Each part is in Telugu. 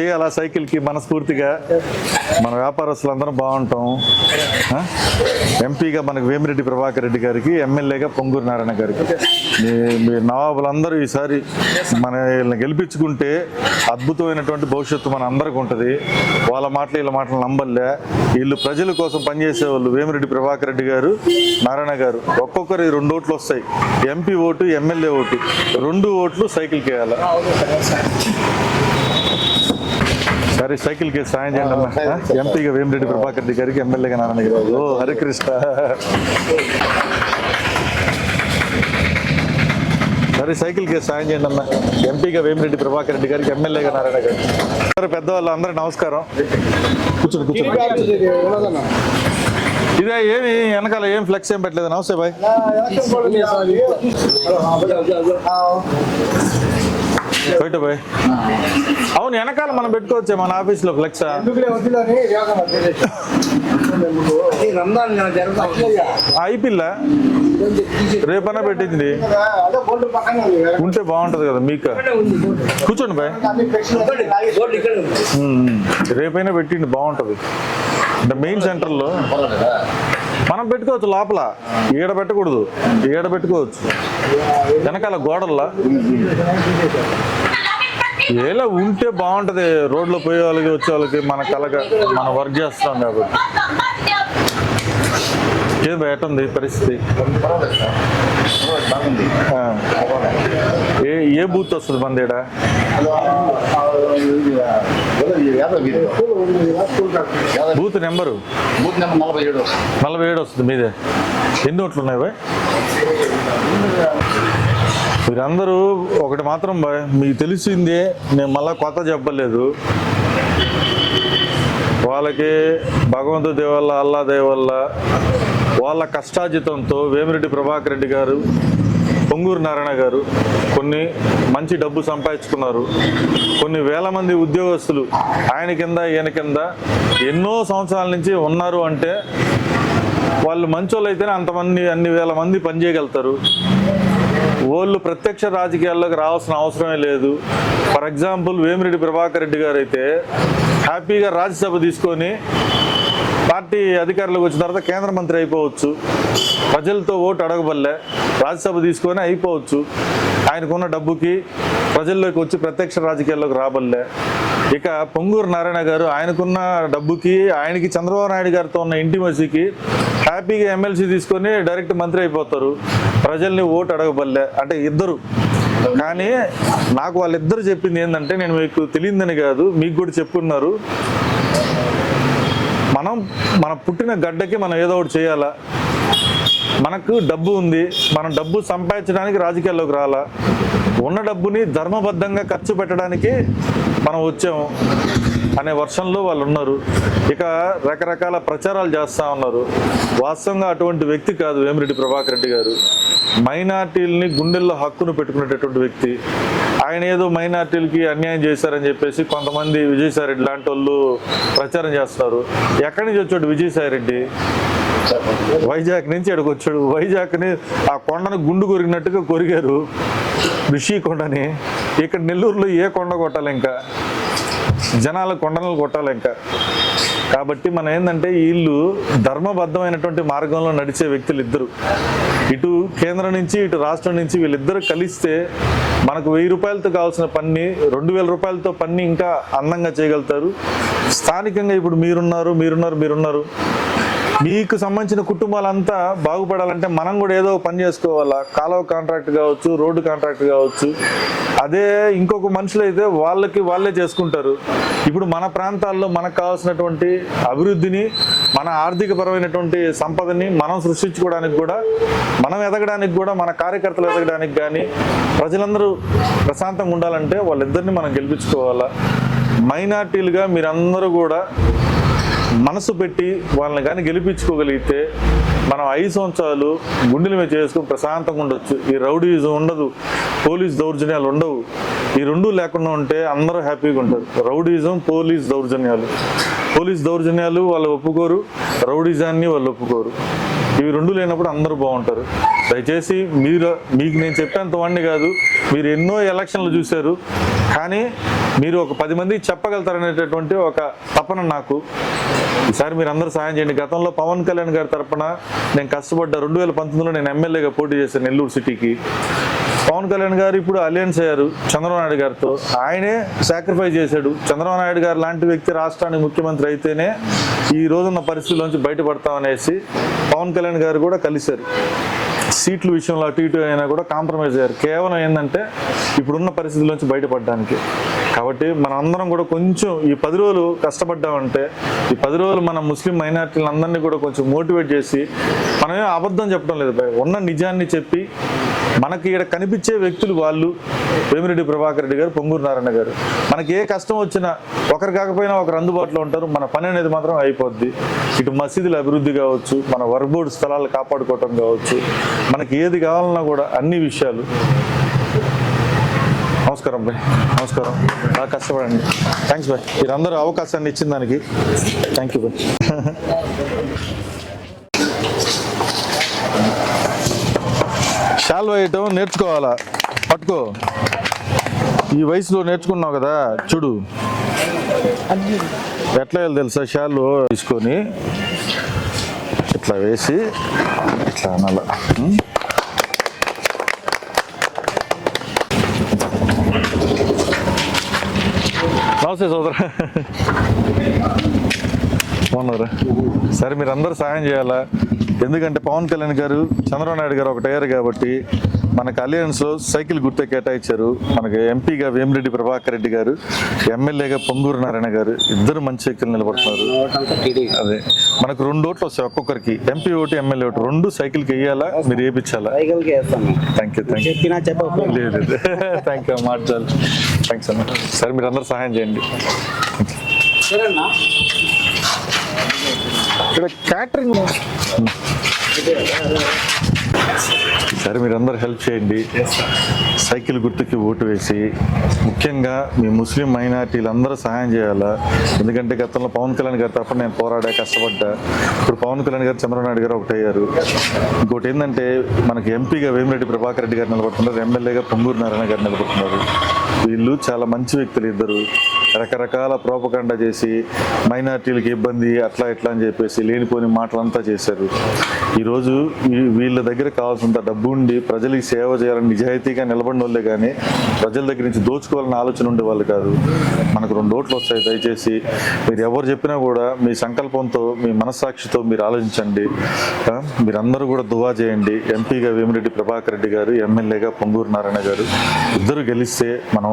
చేయాలా సైకిల్కి మనస్ఫూర్తిగా? మన వ్యాపారస్తులందరం బాగుంటాం. ఎంపీగా మనకు వేమిరెడ్డి ప్రభాకర్ రెడ్డి గారికి ఎమ్మెల్యేగా పొంగూరు నారాయణ గారికి. మీ- మీ నవాబులందరూ ఈసారి మన వీళ్ళని గెలిపించుకుంటే అద్భుతమైనటువంటి భవిష్యత్తు మన అందరికి ఉంటుంది. వాళ్ళ మాటలు వీళ్ళ మాటలు నమ్మలే వీళ్ళు ప్రజల కోసం పనిచేసే వాళ్ళు వేమిరెడ్డి ప్రభాకర్ రెడ్డి గారు నారాయణ గారు. ఒక్కొక్కరి రెండు ఓట్లు వస్తాయి. MP vote MLA vote. రెండు ఓట్లు సైకిల్కి వేయాలి? సరే సైకిల్కి సాయం చేయండి అమ్మా? ఎంపీగా వేమిరెడ్డి ప్రభాకర్ రెడ్డి గారికి ఎమ్మెల్యేగా నారాయణ గారు ఓ హరికృష్ణ సరే సైకిల్కి సాయం చేయండి అమ్మా ఎంపీగా వేమిరెడ్డి ప్రభాకర్ రెడ్డి గారికి ఎమ్మెల్యేగా నారాయణ గారు సరే పెద్దవాళ్ళు అందరూ నమస్కారం కూర్చోండి కూర్చోండి ఇదే ఏమి వెనకాల ఏం ఫ్లెక్స్ ఏం పెట్టలేదు నమస్తే బాయ్ బయట బాయ్? అవును వెనకాల మనం పెట్టుకోవచ్చే మన ఆఫీస్లో ఫ్లెక్స్ అయిపోయిల్లా రేపన్నా పెట్టింది. ఉంటే బాగుంటది కదా మీకు. కూర్చోండి బాయ్. రేపైనా పెట్టింది బాగుంటది. అంటే మెయిన్ సెంటర్లో మనం పెట్టుకోవచ్చు లోపల. ఈడ పెట్టకూడదు. ఈడ పెట్టుకోవచ్చు. వెనకాల గోడల్లా. ఏలా ఉంటే బాగుంటది. రోడ్లో పోయే వాళ్ళకి వచ్చే వాళ్ళకి మన కలగ మనం వర్క్ చేస్తాం కాబట్టి. ఏది బయట ఉంది పరిస్థితి? ఏ ఏ బూత్ వస్తుంది మన బూత్ నెంబరు? బూత్ నెంబర్ నలభై ఏడు నలభై ఏడు వస్తుంది మీదే. ఎన్ని ఓట్లు ఉన్నాయి బాయ్? మీరందరూ ఒకటి మాత్రం బాయ్ మీకు తెలిసిందే నేను మళ్ళా కొత్త చెప్పలేదు. వాళ్ళకి భగవంతుడి దయ వల్ల అల్లా దయ వల్ల వాళ్ళ కష్టాజితంతో వేమిరెడ్డి ప్రభాకర్ రెడ్డి గారు పొంగూరు నారాయణ గారు కొన్ని మంచి డబ్బు సంపాదించుకున్నారు. కొన్ని వేల మంది ఉద్యోగస్తులు ఆయన కింద ఈయన కింద ఎన్నో సంవత్సరాల నుంచి ఉన్నారు అంటే వాళ్ళు మంచోళ్ళు అయితేనే అంతమంది అన్ని వేల మంది పనిచేయగలుగుతారు వాళ్ళు ప్రత్యక్ష రాజకీయాల్లోకి రావాల్సిన అవసరమే లేదు. ఫర్ ఎగ్జాంపుల్ వేమిరెడ్డి ప్రభాకర్ రెడ్డి గారు అయితే హ్యాపీగా రాజ్యసభ తీసుకొని పార్టీ అధికారులకు వచ్చిన తర్వాత కేంద్ర మంత్రి అయిపోవచ్చు. ప్రజలతో ఓటు అడగబల్లే రాజ్యసభ తీసుకొని అయిపోవచ్చు. ఆయనకున్న డబ్బుకి ప్రజల్లోకి వచ్చి ప్రత్యక్ష రాజకీయాల్లోకి రాబల్లే. ఇక పొంగూరు నారాయణ గారు ఆయనకున్న డబ్బుకి ఆయనకి చంద్రబాబు నాయుడు గారితో ఉన్న ఇంటిమసీకి హ్యాపీగా ఎమ్మెల్సీ తీసుకొని డైరెక్ట్ మంత్రి అయిపోతారు. ప్రజల్ని ఓటు అడగబల్లే. అంటే ఇద్దరు. కానీ నాకు వాళ్ళిద్దరు చెప్పింది ఏంటంటే నేను మీకు తెలియదని కాదు మీకు కూడా చెప్పున్నారు. మనం మన పుట్టిన గడ్డకి మనం ఏదో ఒకటి చేయాలా? మనకు డబ్బు ఉంది మనం డబ్బు సంపాదించడానికి రాజకీయాల్లోకి రాలా? ఉన్న డబ్బుని ధర్మబద్ధంగా ఖర్చు పెట్టడానికి మనం వచ్చాము అనే వర్షంలో వాళ్ళు ఉన్నారు. ఇక రకరకాల ప్రచారాలు చేస్తూ ఉన్నారు. వాస్తవంగా అటువంటి వ్యక్తి కాదు వేమిరెడ్డి ప్రభాకర్ రెడ్డి గారు. మైనార్టీలని గుండెల్లో హక్కును పెట్టుకునేటటువంటి వ్యక్తి. ఆయన ఏదో మైనార్టీలకి అన్యాయం చేశారని చెప్పేసి కొంతమంది విజయసాయి రెడ్డి లాంటి వాళ్ళు ప్రచారం చేస్తున్నారు ఎక్కడి నుంచి వచ్చాడు విజయసాయి రెడ్డి వైజాగ్ నుంచి ఇక్కడికి వచ్చాడు? వైజాగ్ని ఆ కొండను గుండు కొరిగినట్టుగా కొరిగారు. ఋషి కొండని. ఇక్కడ నెల్లూరులో ఏ కొండ కొట్టాలి ఇంకా? జనాల కొండలను కొట్టాలి ఇంకా? కాబట్టి మనం ఏంటంటే వీళ్ళు ధర్మబద్ధమైనటువంటి మార్గంలో నడిచే వ్యక్తులు ఇద్దరు. ఇటు కేంద్రం నుంచి ఇటు రాష్ట్రం నుంచి వీళ్ళిద్దరు కలిస్తే మనకు వెయ్యి రూపాయలతో కావాల్సిన పన్ని రెండు వేల రూపాయలతో పన్ని ఇంకా అందంగా చేయగలుగుతారు. స్థానికంగా ఇప్పుడు మీరున్నారు మీరున్నారు మీరున్నారు. మీకు సంబంధించిన కుటుంబాలంతా బాగుపడాలంటే మనం కూడా ఏదో పని చేసుకోవాలా? కాలువ కాంట్రాక్ట్ కావచ్చు రోడ్డు కాంట్రాక్ట్ కావచ్చు. అదే ఇంకొక మనుషులు అయితే వాళ్ళకి వాళ్ళే చేసుకుంటారు. ఇప్పుడు మన ప్రాంతాల్లో మనకు కావాల్సినటువంటి అభివృద్ధిని మన ఆర్థిక పరమైనటువంటి సంపదని మనం సృష్టించుకోవడానికి కూడా మనం ఎదగడానికి కూడా మన కార్యకర్తలు ఎదగడానికి కానీ ప్రజలందరూ ప్రశాంతంగా ఉండాలంటే వాళ్ళిద్దరిని మనం గెలిపించుకోవాలా? మైనార్టీలుగా మీరందరూ కూడా మనసు పెట్టి వాళ్ళని కానీ గెలిపించుకోగలిగితే మనం ఐదు సంవత్సరాలు గుండెల మీద చేసుకుని ప్రశాంతంగా ఉండొచ్చు. ఈ రౌడీజం ఉండదు పోలీస్ దౌర్జన్యాలు ఉండవు. ఈ రెండు లేకుండా ఉంటే అందరూ హ్యాపీగా ఉంటారు. రౌడీజం పోలీస్ దౌర్జన్యాలు. పోలీస్ దౌర్జన్యాలు వాళ్ళు ఒప్పుకోరు రౌడిజాన్ని వాళ్ళు ఒప్పుకోరు. ఇవి రెండు లేనప్పుడు అందరూ బాగుంటారు. దయచేసి మీరు మీకు నేను చెప్పేంత వాడిని కాదు మీరు ఎన్నో ఎలక్షన్లు చూశారు కానీ మీరు ఒక పది మందికి చెప్పగలుగుతారనేటటువంటి ఒక తపన నాకు. ఈసారి మీరు అందరూ సాయం చేయండి. గతంలో పవన్ కళ్యాణ్ గారి తరపున నేను కష్టపడ్డా. రెండు వేల పంతొమ్మిదిలో నేను ఎమ్మెల్యేగా పోటీ చేశాను నెల్లూరు సిటీకి. పవన్ కళ్యాణ్ గారు ఇప్పుడు అలయన్స్ అయ్యారు చంద్రబాబు నాయుడు గారితో. ఆయనే సాక్రిఫైస్ చేశాడు. చంద్రబాబు నాయుడు గారు లాంటి వ్యక్తి రాష్ట్రానికి ముఖ్యమంత్రి అయితేనే ఈ రోజున్న పరిస్థితుల్లోంచి బయటపడతామనేసి పవన్ కళ్యాణ్ గారు కూడా కలిశారు. సీట్ల విషయంలో అటు ఇటు అయినా కూడా కాంప్రమైజ్ అయ్యారు. కేవలం ఏంటంటే ఇప్పుడున్న పరిస్థితుల్లోంచి బయటపడడానికి. కాబట్టి మనం అందరం కూడా కొంచెం ఈ పది రోజులు కష్టపడ్డామంటే ఈ పది రోజులు మన ముస్లిం మైనార్టీలను అందరినీ కూడా కొంచెం మోటివేట్ చేసి మనమే అబద్ధం చెప్పడం లేదు ఉన్న నిజాన్ని చెప్పి మనకి ఇక్కడ కనిపించే వ్యక్తులు వాళ్ళు వేమిరెడ్డి ప్రభాకర్ రెడ్డి గారు పొంగూరు నారాయణ గారు. మనకి ఏ కష్టం వచ్చినా ఒకరు కాకపోయినా ఒకరు అందుబాటులో ఉంటారు. మన పని అనేది మాత్రం అయిపోద్ది. ఇటు మసీదుల అభివృద్ధి కావచ్చు మన వర్బోర్డ్ స్థలాలు కాపాడుకోవటం కావచ్చు మనకి ఏది కావాలన్నా కూడా అన్ని విషయాలు నమస్కారం బాయ్ నమస్కారం. బాగా కష్టపడండి. థ్యాంక్స్ బాయ్ మీరందరూ అవకాశాన్ని ఇచ్చిన దానికి థ్యాంక్ యూ బాయ్ షాల్వా వేయటం నేర్చుకోవాలా? పట్టుకో. ఈ వయసులో నేర్చుకున్నావు కదా చూడు. ఎట్లా వేయాలి తెలుసా షాల్వా తీసుకొని? ఇట్లా వేసి ఇట్లా అనాల నమస్తే సోదర. బాగున్నారా? సరే మీరు అందరూ సాయం చేయాలా? ఎందుకంటే పవన్ కళ్యాణ్ గారు చంద్రబాబు నాయుడు గారు ఒకటి అయ్యారు కాబట్టి మనకు అలయన్స్లో సైకిల్ గుర్తే కేటాయించారు. మనకి ఎంపీగా వేమిరెడ్డి ప్రభాకర్ రెడ్డి గారు ఎమ్మెల్యేగా పొంగూరు నారాయణ గారు ఇద్దరు మంచి వ్యక్తులు నిలబడుతున్నారు. అదే. మనకు రెండు ఓట్లు వస్తాయి ఒక్కొక్కరికి. MP vote MLA vote. రెండు సైకిల్కి వేయాలా? మీరు వేయించాలా థ్యాంక్ యూ థ్యాంక్ యూ లేదు థ్యాంక్ యూ మార్చాలి థ్యాంక్స్ అన్న. సరే మీరు అందరూ సహాయం చేయండి. సరేనా? ఇక్కడ క్యాటరింగ్ సరే మీరు అందరు హెల్ప్ చేయండి. సైకిల్ గుర్తుకి ఓటు వేసి ముఖ్యంగా మీ ముస్లిం మైనార్టీలు అందరూ సహాయం చేయాలా? ఎందుకంటే గతంలో పవన్ కళ్యాణ్ గారి తప్ప నేను పోరాడా కష్టపడ్డా. ఇప్పుడు పవన్ కళ్యాణ్ గారు చంద్రబాబు గారు గారు ఒకటయ్యారు. ఇంకోటి ఏంటంటే మనకి ఎంపీగా వేమిరెడ్డి ప్రభాకర్ రెడ్డి గారు నిలబడుతున్నారు ఎమ్మెల్యేగా పొంగూరు నారాయణ గారు నిలబడుతున్నారు. వీళ్ళు చాలా మంచి వ్యక్తులు ఇద్దరు. రకరకాల ప్రోపకండ చేసి మైనార్టీలకు ఇబ్బంది అట్లా ఇట్లా అని చెప్పేసి లేనిపోని మాటలంతా చేశారు. ఈరోజు వీళ్ళ దగ్గర కావాల్సినంత డబ్బు ఉండి ప్రజలకి సేవ చేయాలని నిజాయితీగా నిలబడిన వాళ్ళే కానీ ప్రజల దగ్గర నుంచి దోచుకోవాలని ఆలోచన ఉండే వాళ్ళు కాదు. మనకు రెండు ఓట్లు వస్తాయి దయచేసి మీరు ఎవరు చెప్పినా కూడా మీ సంకల్పంతో మీ మనస్సాక్షితో మీరు ఆలోచించండి. మీరందరూ కూడా దువా చేయండి. ఎంపీగా వేమిరెడ్డి ప్రభాకర్ రెడ్డి గారు ఎమ్మెల్యేగా పొంగూరు నారాయణ గారు ఇద్దరు గెలిస్తే మనం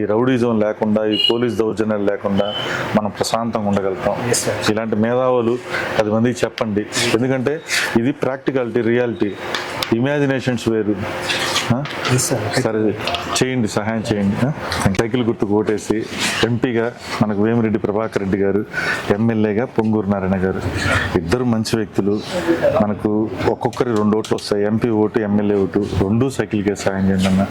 ఈ రౌడీజం లేకుండా ఈ పోలీస్ దౌర్జన్యాలు లేకుండా మనం ప్రశాంతంగా ఉండగలుగుతాం. ఇలాంటి మేధావులు పది మందికి చెప్పండి. ఎందుకంటే ఇది ప్రాక్టికాలిటీ రియాలిటీ ఇమాజినేషన్స్ వేరు? సరే చేయండి సహాయం చేయండి? సైకిల్ గుర్తుకు ఓటేసి ఎంపీగా మనకు వేమిరెడ్డి ప్రభాకర్ రెడ్డి గారు ఎమ్మెల్యేగా పొంగూరు నారాయణ గారు. ఇద్దరు మంచి వ్యక్తులు. మనకు ఒక్కొక్కరి రెండు ఓట్లు వస్తాయి. MP vote MLA vote. రెండు సైకిల్కే సహాయం చేయండి అన్న.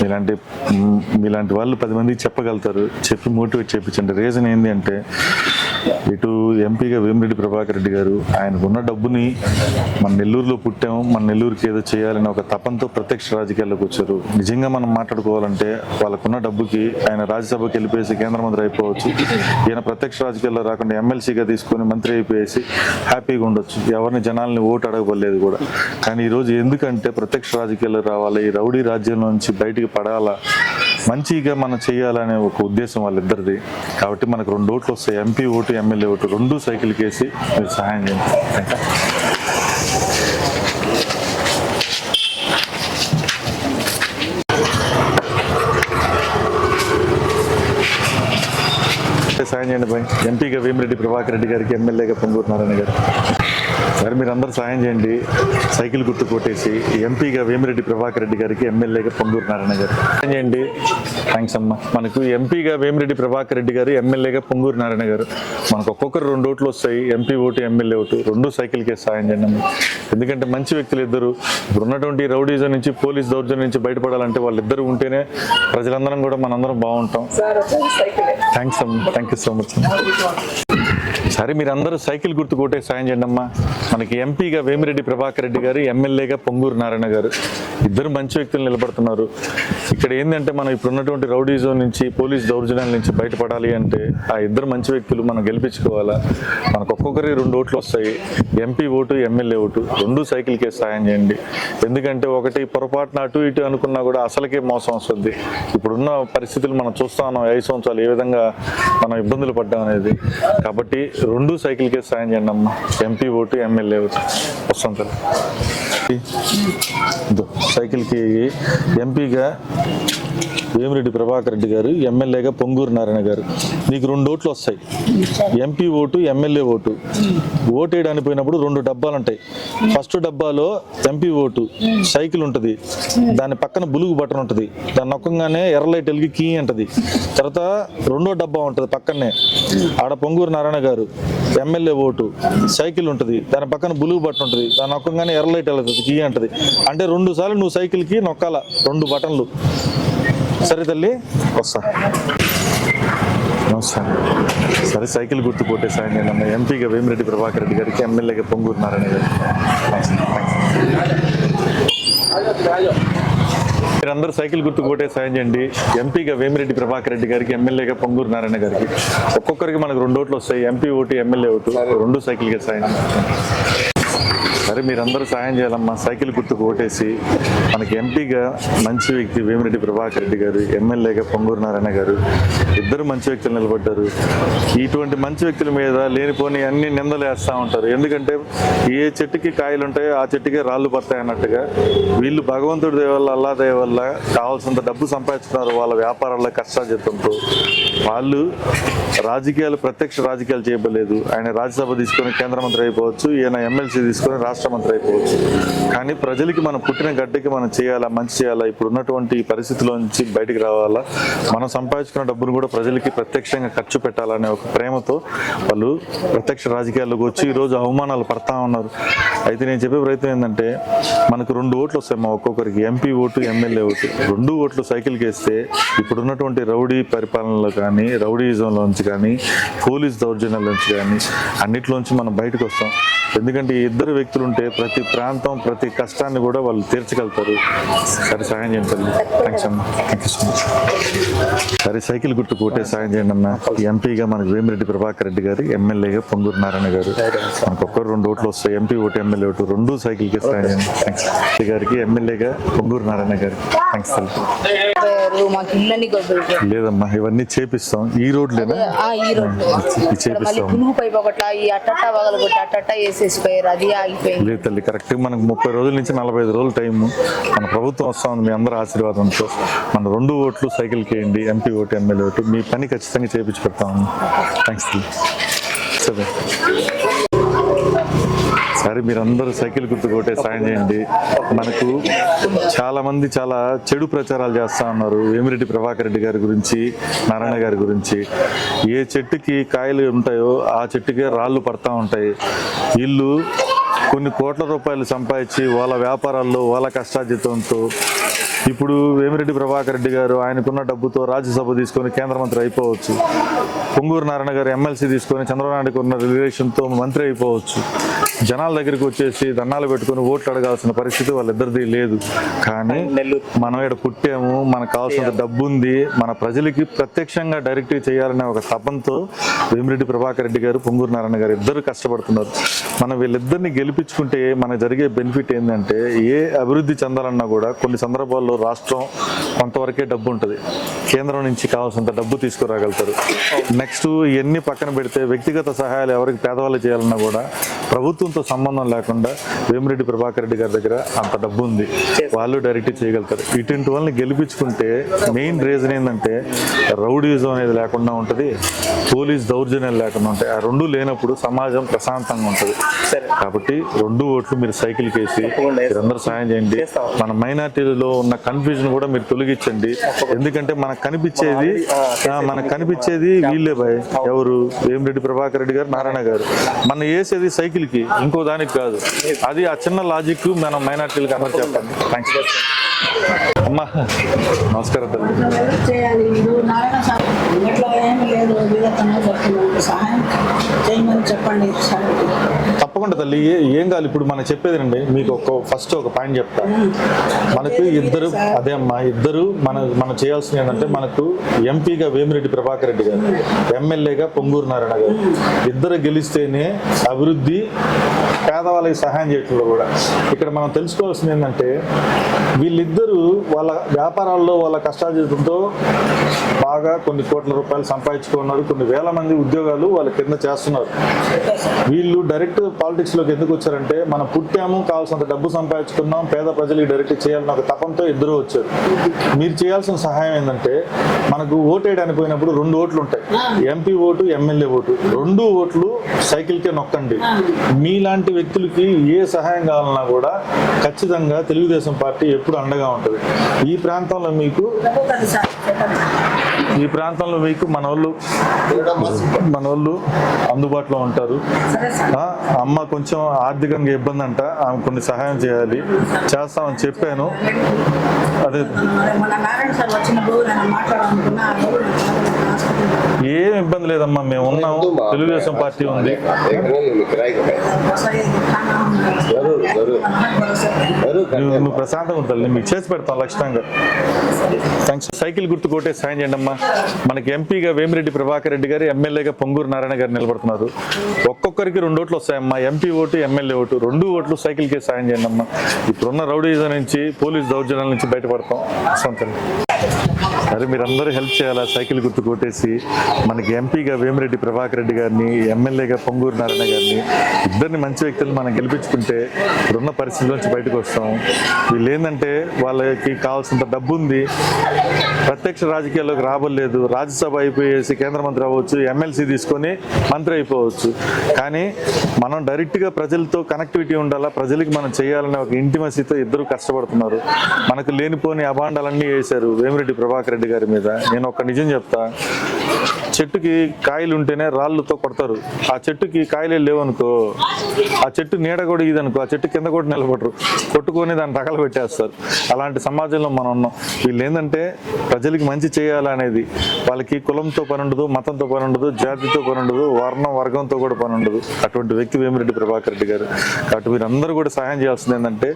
మీలాంటి మ్, మీలాంటి వాళ్ళు పది మందికి చెప్పగలుగుతారు. చెప్పి మోటివేట్ చేయించండి. రీజన్ ఏంటి అంటే ఇటు ఎంపీగా వేమిరెడ్డి ప్రభాకర్ రెడ్డి గారు ఆయనకు ఉన్న డబ్బుని మన నెల్లూరులో పుట్టాము. మన నెల్లూరుకి ఏదో చేయాలని ఒక తపంతో ప్రత్యక్ష రాజకీయాల్లోకి వచ్చారు. నిజంగా మనం మాట్లాడుకోవాలంటే వాళ్ళకున్న డబ్బుకి ఆయన రాజ్యసభకి వెళ్ళిపోయేసి కేంద్ర మంత్రి అయిపోవచ్చు. ఈయన ప్రత్యక్ష రాజకీయాల్లో రాకుండా ఎమ్మెల్సీగా తీసుకొని మంత్రి అయిపోయేసి హ్యాపీగా ఉండొచ్చు. ఎవరిని జనాల్ని ఓటు అడగబడలేదు కూడా. కానీ ఈరోజు ఎందుకంటే ప్రత్యక్ష రాజకీయాల్లో రావాలి ఈ రౌడీ రాజ్యం నుంచి బయటికి పడాలా మంచిగా మనం చేయాలనే ఒక ఉద్దేశం వాళ్ళిద్దరిది. కాబట్టి మనకు రెండు ఓట్లు వస్తాయి. ఎంపీ ఓటు ఎమ్మెల్యే ఓటు రెండు సైకిల్కేసి మీరు సహాయం చేయండి. సాయం చేయండి భయ్ ఎంపీగా వేమిరెడ్డి ప్రభాకర్ రెడ్డి గారికి ఎమ్మెల్యేగా పొంగూరు నారాయణ గారు. సరే మీరు అందరూ సాయం చేయండి. సైకిల్ గుర్తు కొట్టేసి ఎంపీగా వేమిరెడ్డి ప్రభాకర్ రెడ్డి గారికి ఎమ్మెల్యేగా పొంగూరు నారాయణ గారు. సాయం చేయండి. థ్యాంక్స్ అమ్మా. మనకు ఎంపీగా వేమిరెడ్డి ప్రభాకర్ రెడ్డి గారు ఎమ్మెల్యేగా పొంగూరు నారాయణ గారు. మనకు ఒక్కొక్కరు రెండు ఓట్లు వస్తాయి. MP vote MLA vote. రెండు సైకిల్కే సాయం చేయండి అమ్మా. ఎందుకంటే మంచి వ్యక్తులు ఇద్దరు. ఇప్పుడు ఉన్నటువంటి రౌడీజం నుంచి పోలీస్ దౌర్జన్యం నుంచి బయటపడాలంటే వాళ్ళిద్దరు ఉంటేనే ప్రజలందరం కూడా మనందరం బాగుంటాం. థ్యాంక్స్ అమ్మా. థ్యాంక్ యూ సో మచ్ సరే మీరందరూ సైకిల్ గుర్తు కొట్టే సాయం చేయండి అమ్మా. మనకి ఎంపీగా వేమిరెడ్డి ప్రభాకర్ రెడ్డి గారు ఎమ్మెల్యేగా పొంగూరు నారాయణ గారు. ఇద్దరు మంచి వ్యక్తులు నిలబడుతున్నారు. ఇక్కడ ఏంటంటే మనం ఇప్పుడు ఉన్నటువంటి రౌడీజం నుంచి పోలీస్ దౌర్జన్యాల నుంచి బయటపడాలి అంటే ఆ ఇద్దరు మంచి వ్యక్తులు మనం గెలిపించుకోవాలా? మనకు ఒక్కొక్కరి రెండు ఓట్లు వస్తాయి. MP vote MLA vote. రెండు సైకిల్కే సాయం చేయండి. ఎందుకంటే ఒకటి పొరపాటున అటు ఇటు అనుకున్నా కూడా అసలుకే మోసం వస్తుంది. ఇప్పుడున్న పరిస్థితులు మనం చూస్తా ఉన్నాం. ఐదు సంవత్సరాలు ఏ విధంగా మనం ఇబ్బందులు పడ్డాం అనేది. కాబట్టి రెండు సైకిల్కే సాయం చేయండి అమ్మ. ఎంపీ ఓటు ఎమ్మెల్యే ఓటు వస్తాం. సైకిల్ ఇదో సైకిల్కి ఎంపీగా వేమిరెడ్డి ప్రభాకర్ రెడ్డి గారు ఎమ్మెల్యేగా పొంగూరు నారాయణ గారు. నీకు రెండు ఓట్లు వస్తాయి. MP vote MLA vote. Vote వేయడానికి పోయినప్పుడు రెండు డబ్బాలు ఉంటాయి ఫస్ట్ డబ్బాలో ఎంపీ ఓటు సైకిల్ ఉంటుంది. దాని పక్కన బులుగు బటన్ ఉంటుంది. దాన్ని నొక్కగానే ఎర్రలైట్ వెలిగి కీ ఉంటుంది తర్వాత రెండో డబ్బా ఉంటుంది పక్కనే. ఆడ పొంగూరు నారాయణ గారు ఎమ్మెల్యే ఓటు సైకిల్ ఉంటుంది. దాని పక్కన బులుగు బట్ట ఉంటుంది. దాని నొక్కగానే ఎర్ర లైట్ వెళ్తుంది కీ అంటది. అంటే రెండు సార్లు నువ్వు సైకిల్కి నొక్కాల రెండు బటన్లు. సరే తల్లి వస్తా. నమస్కారం సరే సైకిల్ గుర్తు కొట్టేసాయండి నేను అన్న ఎంపీగా వేమిరెడ్డి ప్రభాకర్ రెడ్డి గారికి ఎమ్మెల్యేగా పొంగూరు నారాయణ గారు మీరందరూ సైకిల్ గుర్తు కోటే సాయం చేయండి. ఎంపీగా వేమిరెడ్డి ప్రభాకర్ రెడ్డి గారికి ఎమ్మెల్యేగా పొంగూరు నారాయణ గారికి. ఒక్కొక్కరికి మనకు రెండు ఓట్లు వస్తాయి. MP vote MLA vote. రెండు సైకిల్గా సాయం. చేయండి. సరే మీరందరూ సాయం చేయాలమ్మా. సైకిల్ గుర్తుకు ఓటేసి మనకి ఎంపీగా మంచి వ్యక్తి వేమిరెడ్డి ప్రభాకర్ రెడ్డి గారు ఎమ్మెల్యేగా పొంగూరు నారాయణ గారు ఇద్దరు మంచి వ్యక్తులు నిలబడ్డారు. ఇటువంటి మంచి వ్యక్తుల మీద లేనిపోని అన్ని నిందలు వేస్తూ ఉంటారు. ఎందుకంటే ఏ చెట్టుకి కాయలు ఉంటాయో ఆ చెట్టుకే రాళ్ళు పడతాయి అన్నట్టుగా వీళ్ళు భగవంతుడి దయ వల్ల అల్లా దయ వల్ల కావాల్సినంత డబ్బు సంపాదిస్తున్నారు వాళ్ళ వ్యాపారాల్లో కష్టార్జితంతో వాళ్ళు రాజకీయాలు ప్రత్యక్ష రాజకీయాలు చేయబలేదు ఆయన రాజ్యసభ తీసుకొని కేంద్ర మంత్రి అయిపోవచ్చు ఈయన ఎమ్మెల్సీ తీసుకొని రాష్ట్ర మంత్రి అయిపోవచ్చు. కానీ ప్రజలకి మనం పుట్టిన గడ్డకి మనం చేయాలా మంచి చేయాలా ఇప్పుడు ఉన్నటువంటి పరిస్థితిలో నుంచి బయటికి రావాలా మనం సంపాదించుకున్న డబ్బును కూడా ప్రజలకి ప్రత్యక్షంగా ఖర్చు పెట్టాలనే ఒక ప్రేమతో వాళ్ళు ప్రత్యక్ష రాజకీయాల్లోకి వచ్చి ఈరోజు అవమానాలు పడతా ఉన్నారు. అయితే నేను చెప్పే ప్రయత్నం ఏంటంటే మనకు రెండు ఓట్లు వస్తాయి మా ఒక్కొక్కరికి. MP vote MLA vote. రెండు ఓట్లు సైకిల్కి వేస్తే ఇప్పుడు ఉన్నటువంటి రౌడీ పరిపాలనలో కానీ రౌడీయిజంలోంచి కానీ పోలీస్ దౌర్జన్యాల నుంచి కానీ అన్నిట్లోంచి మనం బయటకు వస్తాం. ఎందుకంటే ఇద్దరు వ్యక్తులు ఉంటే ప్రతి ప్రాంతం ప్రతి కష్టాన్ని కూడా వాళ్ళు తీర్చగలుగుతారు. సరే సహాయం చేయండి తల్లి. థ్యాంక్స్ అమ్మా. థ్యాంక్ యూ సో మచ్ సరే సైకిల్ గుర్తు కోటే సాయం చేయండి అన్న ఎంపీగా మనకు వేమిరెడ్డి ప్రభాకర్ రెడ్డి గారు ఎమ్మెల్యేగా పొంగూరు నారాయణ గారు. మనకు ఒక్కరు రెండు ఓట్లు వస్తాయి. ఎంపీ ఓటు ఎమ్మెల్యే ఓటు రెండు సైకిల్కి సాయం చేయండి. థ్యాంక్స్ గారికి ఎమ్మెల్యేగా పొంగూరు నారాయణ గారు థ్యాంక్స్ తల్లి. లేదమ్మా ఇవన్నీ చేపిస్తాం. ఈ రోడ్లేనా? చేపిస్తాం. పులుగు పైపు ఒకట ఈ అట్టట్ట వగలు కొట్టి అట్టట్ట వేసేసిపోయారు. అది ఆగిపోయింది. లేదు తల్లి. కరెక్ట్ మనకు ముప్పై రోజుల నుంచి నలభై ఐదు రోజుల టైం మన ప్రభుత్వం వస్తా ఉంది మీ అందరి ఆశీర్వాదంతో. మన రెండు ఓట్లు సైకిల్కి వేయండి ఎంపీ ఓటు ఎమ్మెల్యే ఓటు. మీ పని ఖచ్చితంగా చేపించి పెడతాము థ్యాంక్స్ సరే. సరే మీరందరూ సైకిల్ గుర్తు కొట్టే సాయం చేయండి. మనకు చాలా మంది చాలా చెడు ప్రచారాలు చేస్తా ఉన్నారు. వేమిరెడ్డి ప్రభాకర్ రెడ్డి గారి గురించి నారాయణ గారి గురించి. ఏ చెట్టుకి కాయలు ఉంటాయో ఆ చెట్టుకే రాళ్ళు పడతా ఉంటాయి. వీళ్ళు కొన్ని కోట్ల రూపాయలు సంపాదించి వాళ్ళ వ్యాపారాల్లో వాళ్ళ కష్టార్జితంతో ఇప్పుడు వేమిరెడ్డి ప్రభాకర్ రెడ్డి గారు ఆయనకున్న డబ్బుతో రాజ్యసభ తీసుకొని కేంద్ర మంత్రి అయిపోవచ్చు. పొంగూరు నారాయణ గారు ఎమ్మెల్సీ తీసుకొని చంద్రబాబు ఉన్న రిలేషన్తో మంత్రి అయిపోవచ్చు. జనాల దగ్గరికి వచ్చేసి దండాలు పెట్టుకొని ఓట్లు అడగాల్సిన పరిస్థితి వాళ్ళిద్దరిది లేదు. కానీ మనం ఇక్కడ పుట్టాము మనకు కావాల్సిన డబ్బు ఉంది మన ప్రజలకి ప్రత్యక్షంగా డైరెక్ట్ చేయాలనే ఒక తపంతో వేమిరెడ్డి ప్రభాకర్ రెడ్డి గారు పొంగూరు నారాయణ గారు ఇద్దరు కష్టపడుతున్నారు. మనం వీళ్ళిద్దరిని గెలిపించుకుంటే మనకు జరిగే బెనిఫిట్ ఏంటంటే ఏ అభివృద్ధి చెందాలన్నా కూడా కొన్ని సందర్భాల్లో రాష్ట్రం కొంతవరకే డబ్బు ఉంటుంది. కేంద్రం నుంచి కావాల్సినంత డబ్బు తీసుకురాగలుగుతారు. నెక్స్ట్ ఇవన్నీ పక్కన పెడితే వ్యక్తిగత సహాయాలు ఎవరికి పేదవాళ్ళు చేయాలన్నా కూడా ప్రభుత్వంతో సంబంధం లేకుండా వేమిరెడ్డి ప్రభాకర్ రెడ్డి గారి దగ్గర అంత డబ్బు ఉంది. వాళ్ళు డైరెక్ట్ చేయగలుగుతారు. ఇటువంటి వాళ్ళని గెలిపించుకుంటే మెయిన్ రీజన్ ఏంటంటే రౌడీజం అనేది లేకుండా ఉంటుంది పోలీస్ దౌర్జన్యాలు లేకుండా ఉంటాయి. ఆ రెండు లేనప్పుడు సమాజం ప్రశాంతంగా ఉంటుంది. కాబట్టి రెండు ఓట్లు మీరు సైకిల్ కేసి మీరందరూ సాయం చేయండి. మన మైనార్టీలలో ఉన్న కన్ఫ్యూజన్ కూడా మీరు తొలగించండి. ఎందుకంటే మనకు కనిపించేది మనకు కనిపించేది వీళ్ళే బాయ్ ఎవరు? వేమిరెడ్డి ప్రభాకర్ రెడ్డి గారు నారాయణ గారు. మన వేసేది సైకిల్ సైకిల్కి ఇంకో దానికి కాదు. అది ఆ చిన్న లాజిక్ మనం మైనార్టీలకు అమలు చెప్పండి. థ్యాంక్స్ అమ్మా నమస్కారం తల్లి. సహాయం చేయమని చెప్పండి. తప్పకుండా తల్లి ఏం కాదు. ఇప్పుడు మనం చెప్పేది అండి మీకు ఒక ఫస్ట్ ఒక పాయింట్ చెప్తా. మనకు ఇద్దరు అదే అమ్మా ఇద్దరు మన మనం చేయాల్సింది ఏంటంటే మనకు ఎంపీగా వేమిరెడ్డి ప్రభాకర్ రెడ్డి గారు ఎమ్మెల్యేగా పొంగూరు నారాయణ గారు ఇద్దరు గెలిస్తేనే అభివృద్ధి పేదవాళ్ళకి సహాయం చేయటంలో కూడా. ఇక్కడ మనం తెలుసుకోవాల్సింది ఏంటంటే వీళ్ళిద్దరూ వాళ్ళ వ్యాపారాల్లో వాళ్ళ కష్టాలు బాగా కొన్ని కోట్ల రూపాయలు సంపాదించుకున్నారు. కొన్ని వేల మంది ఉద్యోగాలు వాళ్ళ కింద చేస్తున్నారు. వీళ్ళు డైరెక్ట్ పాలిటిక్స్ పాలిటిక్స్లోకి ఎందుకు వచ్చారంటే మనం పుట్టాము కావాల్సినంత డబ్బు సంపాదించుకున్నాం పేద ప్రజలకు డైరెక్ట్ చేయాలని ఒక తపంతో ఇద్దరు వచ్చారు. మీరు చేయాల్సిన సహాయం ఏంటంటే మనకు ఓటు వేయడానికి పోయినప్పుడు రెండు ఓట్లు ఉంటాయి. MP vote MLA vote. రెండు ఓట్లు సైకిల్కే నొక్కండి. మీలాంటి వ్యక్తులకి ఏ సహాయం కావాలన్నా కూడా ఖచ్చితంగా తెలుగుదేశం పార్టీ ఎప్పుడు అండగా ఉంటుంది. ఈ ప్రాంతంలో మీకు ఈ ప్రాంతంలో మీకు మన వాళ్ళు మన వాళ్ళు అందుబాటులో ఉంటారు. అమ్మ కొంచెం ఆర్థికంగా ఇబ్బంది అంట ఆమె కొన్ని సహాయం చేయాలి చేస్తామని చెప్పాను. అదే. ఏం ఇబ్బంది లేదమ్మా మేము ఉన్నాము. తెలుగుదేశం పార్టీ ఉంది. నువ్వు ప్రశాంతంగా ఉంటుంది మీకు చేసి పెడతాం లక్షణంగా. థ్యాంక్స్. సైకిల్ గుర్తు కొట్టే సాయం చేయండి అమ్మా. మనకి ఎంపీగా వేమిరెడ్డి ప్రభాకర్ రెడ్డి గారు ఎమ్మెల్యేగా పొంగూరు నారాయణ గారు నిలబడుతున్నారు. ఒక్కొక్కరికి రెండు ఓట్లు వస్తాయమ్మా. ఎంపీ ఓటు ఎమ్మెల్యే ఓటు రెండు ఓట్లు సైకిల్కే సాయం చేయండి అమ్మా. ఇప్పుడున్న రౌడీజం నుంచి పోలీస్ దౌర్జన్యాల నుంచి బయటపడతాం. సొంతం. సరే మీరందరూ హెల్ప్ చేయాలా? సైకిల్ గుర్తు కొట్టేసి మనకి ఎంపీగా వేమిరెడ్డి ప్రభాకర్ రెడ్డి గారిని ఎమ్మెల్యేగా పొంగూరు నారాయణ గారిని ఇద్దరిని మంచి వ్యక్తులు మనం గెలిపించుకుంటే ఇప్పుడున్న పరిస్థితుల నుంచి బయటకు వస్తాం. వీళ్ళు ఏంటంటే వాళ్ళకి కావాల్సినంత డబ్బు ఉంది. ప్రత్యక్ష రాజకీయాల్లోకి రాబోలేదు రాజ్యసభ అయిపోయేసి కేంద్ర మంత్రి అవ్వచ్చు ఎమ్మెల్సీ తీసుకొని మంత్రి అయిపోవచ్చు. కానీ మనం డైరెక్ట్గా ప్రజలతో కనెక్టివిటీ ఉండాలా? ప్రజలకి మనం చేయాలనే ఒక ఇంటిమసీతో ఇద్దరు కష్టపడుతున్నారు. మనకు లేనిపోని అభాండాలన్నీ వేశారు వేమిరెడ్డి ప్రభాకర్ రెడ్డి గారి మీద. నేను ఒక నిజం చెప్తా. చెట్టుకి కాయలు ఉంటేనే రాళ్ళతో కొడతారు. ఆ చెట్టుకి కాయలే లేవనుకో ఆ చెట్టు నీడ కూడా ఇదనుకో ఆ చెట్టు కింద కూడా నిలబడరు. కొట్టుకొని దాన్ని రకాలు పెట్టేస్తారు. అలాంటి సమాజంలో మనం ఉన్నాం. వీళ్ళు ఏంటంటే ప్రజలకి మంచి చేయాలనేది. వాళ్ళకి కులంతో పని ఉండదు మతంతో పని ఉండదు జాతితో పని ఉండదు వర్ణం వర్గంతో కూడా పని ఉండదు అటువంటి వ్యక్తి వేమిరెడ్డి ప్రభాకర్ రెడ్డి గారు. కాబట్టి మీరందరూ కూడా సహాయం చేయాల్సింది ఏంటంటే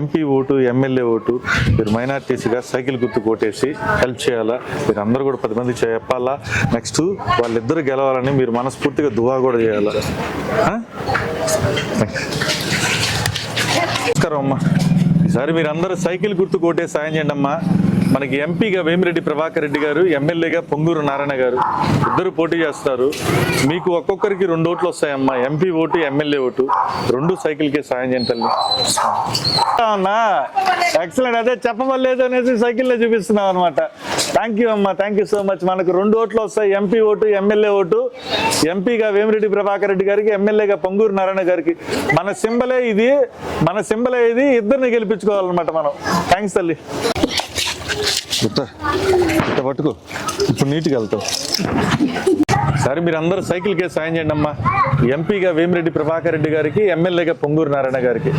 ఎంపీ ఓటు ఎమ్మెల్యే ఓటు మీరు మైనార్టీసీగా సైకిల్ గుర్తు కొట్టేసి హెల్ప్ చేయాలా? మీరు అందరూ కూడా పది మంది చెప్పాలా? నెక్స్ట్ వాళ్ళిద్దరు గెలవాలని మీరు మనస్ఫూర్తిగా దువా కూడా చేయాలా? నమస్కారం అమ్మా. ఈసారి మీరు అందరూ సైకిల్ గుర్తు కొట్టే సాయం చేయండి అమ్మా. మనకి ఎంపీగా వేమిరెడ్డి ప్రభాకర్ రెడ్డి గారు ఎమ్మెల్యేగా పొంగూరు నారాయణ గారు ఇద్దరు పోటీ చేస్తారు. మీకు ఒక్కొక్కరికి రెండు ఓట్లు వస్తాయమ్మా. MP vote MLA vote. రెండు సైకిల్కే సాయం చేయండి తల్లి. అన్నా ఎక్సలెంట్ అదే చెప్పవలేదు అనేసి సైకిల్లో చూపిస్తున్నాం అనమాట థ్యాంక్ యూ అమ్మా. థ్యాంక్ యూ సో మచ్ మనకు రెండు ఓట్లు వస్తాయి. MP vote MLA vote. ఎంపీగా వేమిరెడ్డి ప్రభాకర్ రెడ్డి గారికి ఎమ్మెల్యేగా పొంగూరు నారాయణ గారికి. మన సింబలే ఇది. మన సింబలే ఇది. ఇద్దరిని గెలిపించుకోవాలన్నమాట మనం. థ్యాంక్స్ తల్లి. ఇట్ట ఇట్ట పట్టుకో. ఇప్పుడు నీట్గా వెళ్తావు సరే మీరు అందరూ సైకిల్కే సాయం చేయండి అమ్మా. ఎంపీగా వేమిరెడ్డి ప్రభాకర్ రెడ్డి గారికి ఎమ్మెల్యేగా పొంగూరు నారాయణ గారికి.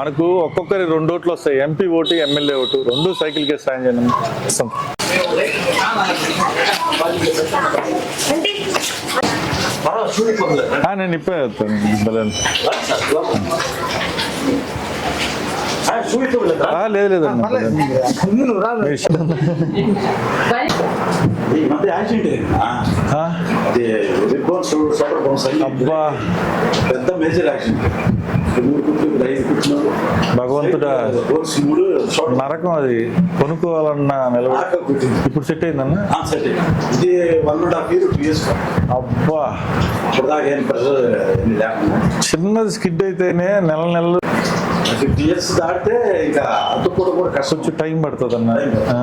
మనకు ఒక్కొక్కరి రెండు ఓట్లు వస్తాయి. MP vote MLA vote. రెండు సైకిల్కే సాయం చేయండి అమ్మా. నేను ఇప్పుడే వెళ్తాను లేదు అన్ని అబ్బా. పెద్ద మేజర్ కుట్లు భగవంతుడా. నరకం అది. కొనుక్కోవాలన్న నిలబడి. ఇప్పుడు సెట్ అయిందన్న? ఆ, సెట్ అయింది. ఇది one and half year two years అబ్బా. చిన్నది స్కిడ్ అయితేనే నెల నెలలు ఫిఫ్టీ ఇయర్స్ దాటితే ఇంకా అతుక్కోవడం కూడా కష్టం కొంచెం టైం పడుతుంది అన్న ఆ.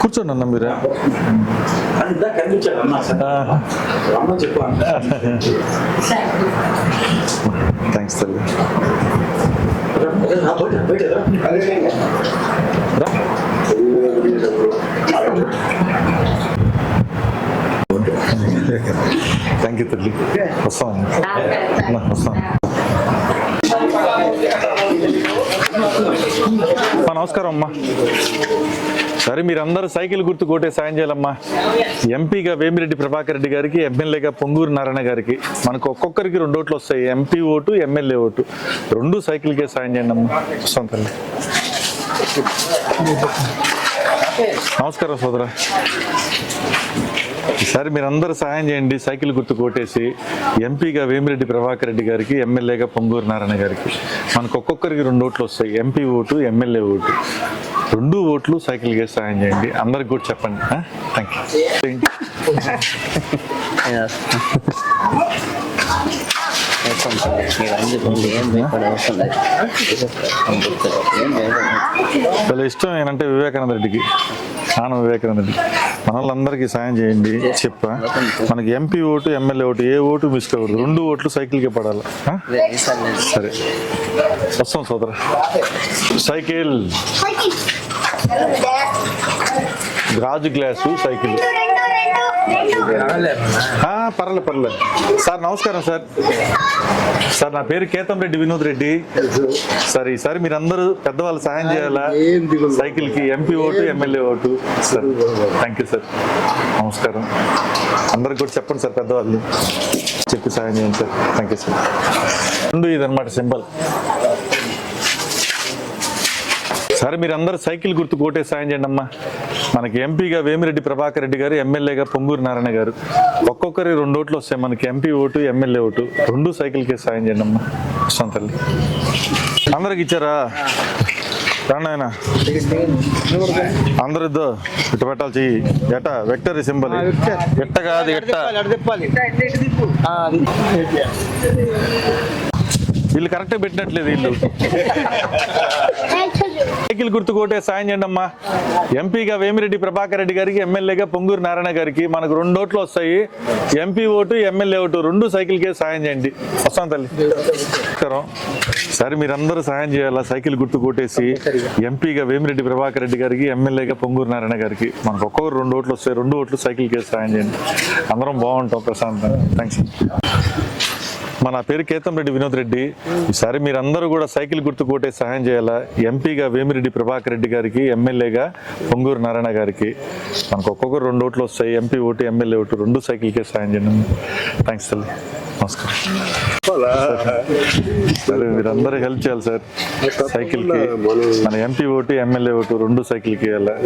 కూర్చోండి అన్న మీరు అని ఇందాక కనిపించాడు అన్న సార్ ఆ. అమ్మ చెప్పు అన్న థ్యాంక్స్ తల్లి రా, బయట బయట రా. రా. థ్యాంక్ యూ తల్లి వస్తాం అన్న వస్తాం అమ్మా, నమస్కారం అమ్మా. సరే మీరందరూ సైకిల్ గుర్తు కొట్టే సాయం చేయాలమ్మా. ఎంపీగా వేమిరెడ్డి ప్రభాకర్ రెడ్డి గారికి ఎమ్మెల్యేగా పొంగూరు నారాయణ గారికి మనకు ఒక్కొక్కరికి రెండు ఓట్లు వస్తాయి. MP vote MLA vote. రెండు సైకిల్కే సాయం చేయండి అమ్మా. వస్తాం తల్లి నమస్కారం సోదరా. ఈసారి మీరందరూ సహాయం చేయండి. సైకిల్ గుర్తు కొట్టేసి ఎంపీగా వేమిరెడ్డి ప్రభాకర్ రెడ్డి గారికి ఎమ్మెల్యేగా పొంగూరు నారాయణ గారికి. మనకు ఒక్కొక్కరికి రెండు ఓట్లు వస్తాయి. MP vote MLA vote. రెండు ఓట్లు సైకిల్గా సహాయం చేయండి. అందరికి కూడా చెప్పండి. థ్యాంక్ యూ చాలా ఇష్టం. ఏంటంటే వివేకానంద రెడ్డికి. ఆన వివేకానంద రెడ్డి. మన సాయం చేయండి చెప్పా. మనకి ఎంపీ ఓటు ఎమ్మెల్యే ఓటు ఏ ఓటు మిస్ కావద్దు రెండు ఓట్లు సైకిల్కే పడాలి. సరే. వస్తాం సోదరా. సైకిల్. గాజు గ్లాసు సైకిల్. ఆ, పర్లేదు పర్లేదు సార్ నమస్కారం సార్. సార్ నా పేరు కేతం రెడ్డి వినోద్ రెడ్డి. సార్ ఈసారి మీరందరూ పెద్దవాళ్ళు సహాయం చేయాలా? సైకిల్కి MP vote MLA vote. Sir thank you sir. నమస్కారం. అందరికి కూడా చెప్పండి సార్ పెద్దవాళ్ళు. చెప్పి సహాయం చేయండి సార్. Thank you sir. రెండు ఇదన్నమాట సింబల్. సరే మీరు అందరూ సైకిల్ గుర్తు కోటే సాయం చేయండి అమ్మా. మనకి ఎంపీగా వేమిరెడ్డి ప్రభాకర్ రెడ్డి గారు ఎమ్మెల్యేగా పొంగూరు నారాయణ గారు. ఒక్కొక్కరి రెండు ఓట్లు వస్తాయి. మనకి ఎంపీ ఓటు ఎమ్మెల్యే ఓటు. రెండు సైకిల్కే సాయం చేయండి అమ్మా. వస్తాం తల్లి. అందరికి ఇచ్చారా? రండి ఆయన అందరు ఇద్దో ఇటు పెట్టాలి చెయ్యి. ఎట వెక్టరీ సింబల్. ఎట్ట కాదు ఎట్ట? వీళ్ళు కరెక్ట్ పెట్టినట్లేదు వీళ్ళు. సైకిల్ గుర్తు కోటే సాయం చేయండి అమ్మా. ఎంపీగా వేమిరెడ్డి ప్రభాకర్ రెడ్డి గారికి ఎమ్మెల్యేగా పొంగూరు నారాయణ గారికి మనకు రెండు ఓట్లు వస్తాయి. ఎంపీ ఓటు ఎమ్మెల్యే ఓటు రెండు సైకిల్కే సాయం చేయండి. వస్తాం తల్లి. నమస్కారం. సరే మీరందరూ సాయం చేయాలా? సైకిల్ గుర్తు కొట్టేసి ఎంపీగా వేమిరెడ్డి ప్రభాకర్ రెడ్డి గారికి ఎమ్మెల్యేగా పొంగూరు నారాయణ గారికి మనకు ఒక్కొక్కరు రెండు ఓట్లు వస్తాయి. రెండు ఓట్లు సైకిల్కే సాయం చేయండి. అందరం బాగుంటాం ప్రశాంతంగా. థ్యాంక్స్ మన పేరు కేతం రెడ్డి వినోద్ రెడ్డి. ఈసారి మీరందరూ కూడా సైకిల్ గుర్తు కోటే సహాయం చేయాలా? ఎంపీగా వేమిరెడ్డి ప్రభాకర్ రెడ్డి గారికి ఎమ్మెల్యేగా పొంగూరు నారాయణ గారికి. మనకు ఒక్కొక్కరు రెండు ఓట్లు వస్తాయి. ఎంపీ ఓటు ఎమ్మెల్యే ఓటు రెండు సైకిల్కే సాయం చేయండి. థ్యాంక్స్ తల్లి నమస్కారం. సరే మీరందరూ హెల్ప్ చేయాలి సార్ సైకిల్కి. మన ఎంపీ ఓటు ఎమ్మెల్యే ఓటు రెండు సైకిల్కి వెళ్ళాలి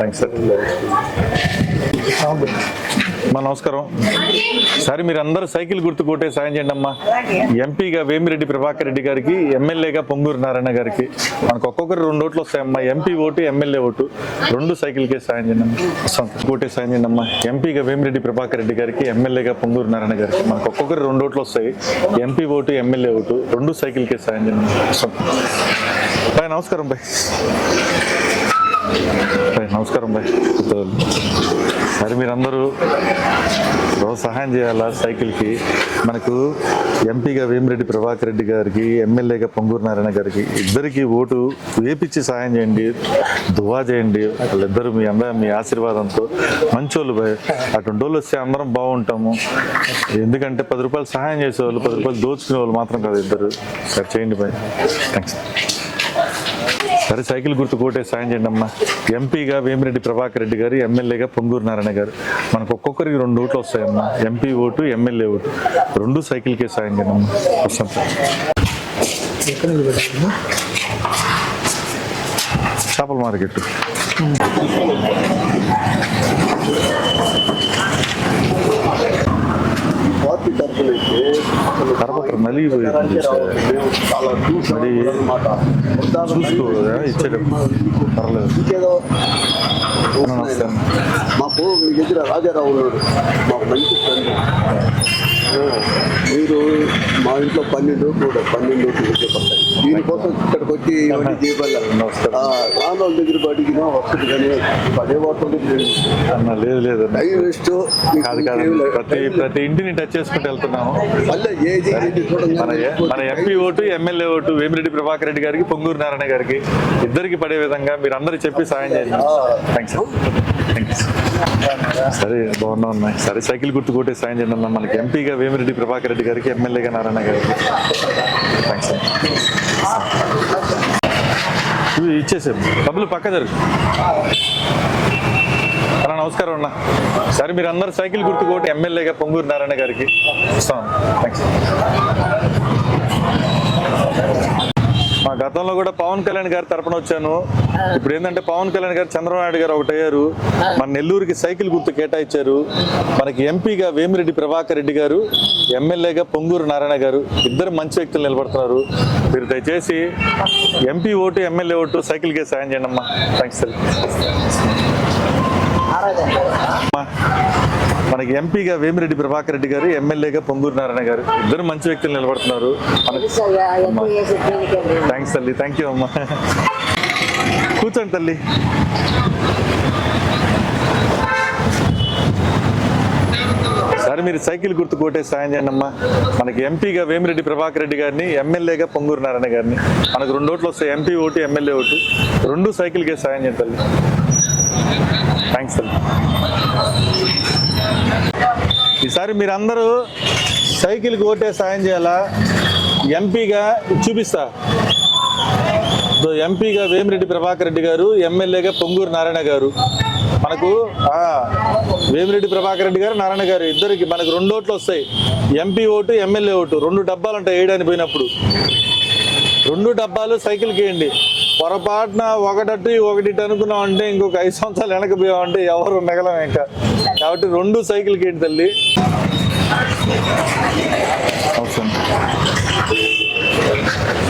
థ్యాంక్స్ సార్ మా నమస్కారం. సరే మీరు అందరూ సైకిల్ గుర్తు కొట్టే సాయం చేయండి అమ్మా. ఎంపీగా వేమిరెడ్డి ప్రభాకర్ రెడ్డి గారికి ఎమ్మెల్యేగా పొంగూరు నారాయణ గారికి మనకు ఒక్కొక్కరు రెండు ఓట్లు వస్తాయమ్మా ఎంపీ ఓటు ఎమ్మెల్యే ఓటు రెండు సైకిల్కే సాయం చేయండి అమ్మా. కోటే సాయం చేయండి అమ్మా. ఎంపీగా వేమిరెడ్డి ప్రభాకర్ రెడ్డి గారికి ఎమ్మెల్యేగా పొంగూరు నారాయణ గారికి మనకు ఒక్కొక్కరు రెండు ఓట్లు వస్తాయి. ఎంపీ ఓటు ఎమ్మెల్యే ఓటు రెండు సైకిల్కే సాయం చేయండి బాయ్ నమస్కారం బాయ్. బాయ్ నమస్కారం బాయ్ మరి మీరందరూ రోజు సహాయం చేయాలా సైకిల్కి? మనకు ఎంపీగా వేమిరెడ్డి ప్రభాకర్ రెడ్డి గారికి ఎమ్మెల్యేగా పొంగూరు నారాయణ గారికి ఇద్దరికి ఓటు వేపించి సహాయం చేయండి దువా చేయండి. వాళ్ళిద్దరు మీ అందరూ మీ ఆశీర్వాదంతో మంచోళ్ళు భయ్. అటువంటి వాళ్ళు వస్తే అందరం బాగుంటాము. ఎందుకంటే పది రూపాయలు సహాయం చేసేవాళ్ళు పది రూపాయలు దోచుకునే వాళ్ళు మాత్రం కాదు ఇద్దరు. సరే చేయండి బాయ్ థ్యాంక్స్ సరే సైకిల్ గుర్తు కోటే సాయం చేయండి అమ్మా. ఎంపీగా వేమిరెడ్డి ప్రభాకర్ రెడ్డి గారు ఎమ్మెల్యేగా పొంగూరు నారాయణ గారు. మనకు ఒక్కొక్కరికి రెండు ఓట్లు వస్తాయమ్మా. MP vote MLA vote. రెండు సైకిల్కే సాయం చేయండి అమ్మా. వస్తాం. చేపల మార్కెట్. పార్టీ తరఫున అయితే అసలు నలిగిపోయింది మరి అన్నమాట చూసుకో ఇచ్చేటప్పుడు. పర్లేదు. మాకు మీ దగ్గర రాజారావు ఉన్నాడు. మాకు మంచి ఫ్రెండ్. మీరు మా ఇంట్లో పన్నెండు కూడా పన్నెండు పడతాయి దీనికోసం ఇక్కడికి వచ్చి ఇవన్నీ చేయబల్ల. రాను దగ్గర అడిగినా వస్తుంది కానీ పడే వాటి అన్న లేదు లేదు. టైం వేస్ట్ ప్రతి ప్రతి ఇంటిని టచ్ చేసుకుంటూ వెళ్తున్నాము. మళ్ళీ ఏది మన మన MP vote MLA vote Vemireddy Prabhakar Reddy గారికి పొంగూరు నారాయణ గారికి ఇద్దరికి పడే విధంగా మీరు అందరూ చెప్పి సాయం చేయండి. థ్యాంక్స్ సరే బాగున్నా ఉన్నాయి. సరే సైకిల్ గుర్తు కొట్టే సాయం చేయండి అన్న. మనకి ఎంపీగా వేమిరెడ్డి ప్రభాకర్ రెడ్డి గారికి ఎమ్మెల్యేగా నారాయణ గారికి. థ్యాంక్స్ ఇవి ఇచ్చేసాం డబ్బులు పక్క జరుగు. అన్న నమస్కారం అన్న. సరే మీరు అందరు సైకిల్ గుర్తు కొట్టి ఎమ్మెల్యేగా పొంగూరు నారాయణ గారికి. ఇస్తాం థ్యాంక్స్ మా గతంలో కూడా పవన్ కళ్యాణ్ గారి తరపున వచ్చాను. ఇప్పుడు ఏంటంటే పవన్ కళ్యాణ్ గారు చంద్రబాబు నాయుడు గారు ఒకటి అయ్యారు మన నెల్లూరుకి సైకిల్ గుర్తు కేటాయించారు. మనకి ఎంపీగా వేమిరెడ్డి ప్రభాకర్ రెడ్డి గారు ఎమ్మెల్యేగా పొంగూరు నారాయణ గారు ఇద్దరు మంచి వ్యక్తులు నిలబడుతున్నారు. మీరు దయచేసి ఎంపీ ఓటు ఎమ్మెల్యే ఓటు సైకిల్కే సాయం చేయండి అమ్మా. థ్యాంక్స్ సార్ అమ్మా, మనకి ఎంపీగా వేమిరెడ్డి ప్రభాకర్ రెడ్డి గారు ఎమ్మెల్యేగా పొంగూరు నారాయణ గారు. ఇద్దరు మంచి వ్యక్తులు నిలబడుతున్నారు. థ్యాంక్స్ తల్లి థ్యాంక్ యూ అమ్మా. కూర్చోండి తల్లి. సరే మీరు సైకిల్ గుర్తు కొట్టే సాయం చేయండి అమ్మా. మనకి ఎంపీగా వేమిరెడ్డి ప్రభాకర్ రెడ్డి గారిని ఎమ్మెల్యేగా పొంగూరు నారాయణ గారిని. మనకు రెండు ఓట్లు వస్తాయి ఎంపీ ఓటు ఎమ్మెల్యే ఓటు. రెండు సైకిల్కే సాయం చేయండి తల్లి. థ్యాంక్స్ తల్లి. ఈసారి మీరందరూ సైకిల్కి ఓటే సాయం చేయాలా? ఎంపీగా చూపిస్తా. ఎంపీగా వేమిరెడ్డి ప్రభాకర్ రెడ్డి గారు ఎమ్మెల్యేగా పొంగూరు నారాయణ గారు. మనకు వేమిరెడ్డి ప్రభాకర్ రెడ్డి గారు నారాయణ గారు ఇద్దరికి మనకు రెండు ఓట్లు వస్తాయి. MP vote MLA vote. రెండు డబ్బాలు ఉంటాయి వేయడానికి పోయినప్పుడు. రెండు డబ్బాలు సైకిల్కి వేయండి. పొరపాటున ఒకటట్టు ఒకటి అనుకున్నామంటే అనుకున్నాం అంటే ఇంకొక ఐదు సంవత్సరాలు వెనక పోయామంటే ఎవరు మిగలం ఇంకా కాబట్టి రెండు సైకిల్కి ఏంటి తల్లి. Awesome.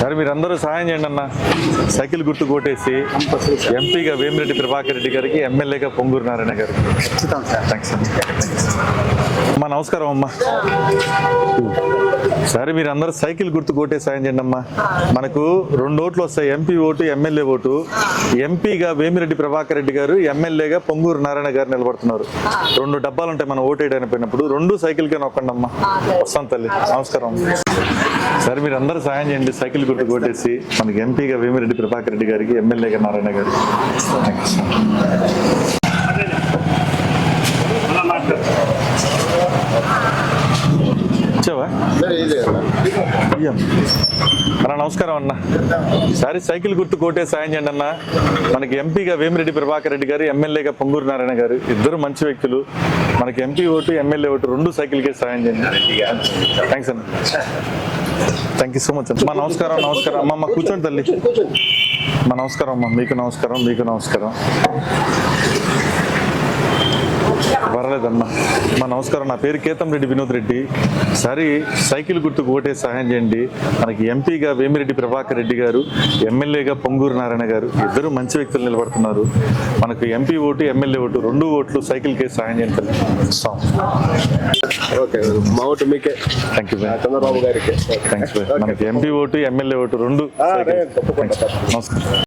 సరే మీరందరూ సహాయం చేయండి అన్న. సైకిల్ గుర్తు కొట్టేసి ఎంపీగా వేమిరెడ్డి ప్రభాకర్ రెడ్డి గారికి ఎమ్మెల్యేగా పొంగూరు నారాయణ గారికి. థ్యాంక్స్ అమ్మా నమస్కారం అమ్మా. సరే మీరు అందరూ సైకిల్ గుర్తు కొట్టే సాయం చేయండి అమ్మా. మనకు రెండు ఓట్లు వస్తాయి ఎంపీ ఓటు ఎమ్మెల్యే ఓటు. ఎంపీగా వేమిరెడ్డి ప్రభాకర్ రెడ్డి గారు ఎమ్మెల్యేగా పొంగూరు నారాయణ గారు నిలబడుతున్నారు. రెండు డబ్బాలు ఉంటాయి మనం ఓటు వేయడానికి పోయినప్పుడు. రెండు సైకిల్కే నొక్కండి అమ్మా. వస్తాం తల్లి. నమస్కారం సరే మీరు అందరూ సాయం చేయండి సైకిల్ గుర్తు కొట్టేసి మనకి ఎంపీగా వేమిరెడ్డి ప్రభాకర్ రెడ్డి గారికి ఎమ్మెల్యేగా నారాయణ గారికి. ఇయ్యం. అన్న నమస్కారం అన్న. సరే సైకిల్ గుర్తు కోటే సాయం చేయండి అన్న. మనకి ఎంపీగా వేమిరెడ్డి ప్రభాకర్ రెడ్డి గారు ఎమ్మెల్యేగా పొంగూరు నారాయణ గారు ఇద్దరు మంచి వ్యక్తులు. మనకి ఎంపీ ఓటు ఎమ్మెల్యే ఓటు రెండు సైకిల్కే సాయం చేయండి. థ్యాంక్స్ అన్న. థ్యాంక్ యూ సో మచ్ అమ్మా నమస్కారం నమస్కారం. అమ్మ అమ్మ కూర్చోండి తల్లి. అమ్మ నమస్కారం అమ్మ. మీకు నమస్కారం మీకు నమస్కారం. పర్లేదమ్మా మా నమస్కారం. నా పేరు కేతం రెడ్డి వినోద్ రెడ్డి. సరే సైకిల్ గుర్తుకు ఓటే సహాయం చేయండి. మనకి ఎంపీగా వేమిరెడ్డి ప్రభాకర్ రెడ్డి గారు ఎమ్మెల్యేగా పొంగూరు నారాయణ గారు ఇద్దరు మంచి వ్యక్తులు నిలబడుతున్నారు. మనకు ఎంపీ ఓటు ఎమ్మెల్యే ఓటు రెండు ఓట్లు సైకిల్ కేసు సహాయం చేయండి ఇస్తాం ఓకే మా ఓటు మీకే. థ్యాంక్ యూ చంద్రబాబు గారికి. థ్యాంక్స్ మనకి ఎంపీ ఓటు ఎమ్మెల్యే ఓటు రెండు. నమస్కారం.